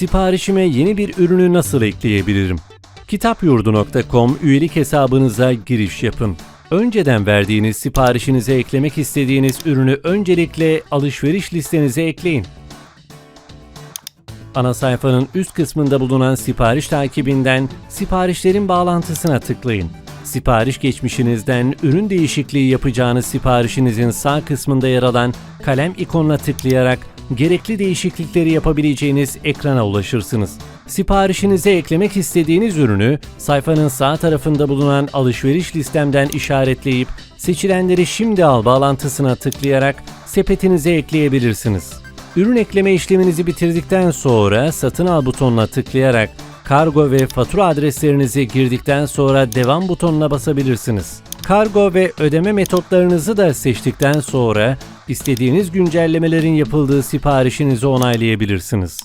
Siparişime yeni bir ürünü nasıl ekleyebilirim? Kitapyurdu.com üyelik hesabınıza giriş yapın. Önceden verdiğiniz siparişinize eklemek istediğiniz ürünü öncelikle alışveriş listenize ekleyin. Ana sayfanın üst kısmında bulunan sipariş takibinden siparişlerin bağlantısına tıklayın. Sipariş geçmişinizden ürün değişikliği yapacağınız siparişinizin sağ kısmında yer alan kalem ikonuna tıklayarak gerekli değişiklikleri yapabileceğiniz ekrana ulaşırsınız. Siparişinize eklemek istediğiniz ürünü sayfanın sağ tarafında bulunan alışveriş listemden işaretleyip seçilenleri şimdi al bağlantısına tıklayarak sepetinize ekleyebilirsiniz. Ürün ekleme işleminizi bitirdikten sonra satın al butonuna tıklayarak kargo ve fatura adreslerinizi girdikten sonra devam butonuna basabilirsiniz. Kargo ve ödeme metotlarınızı da seçtikten sonra istediğiniz güncellemelerin yapıldığı siparişinizi onaylayabilirsiniz.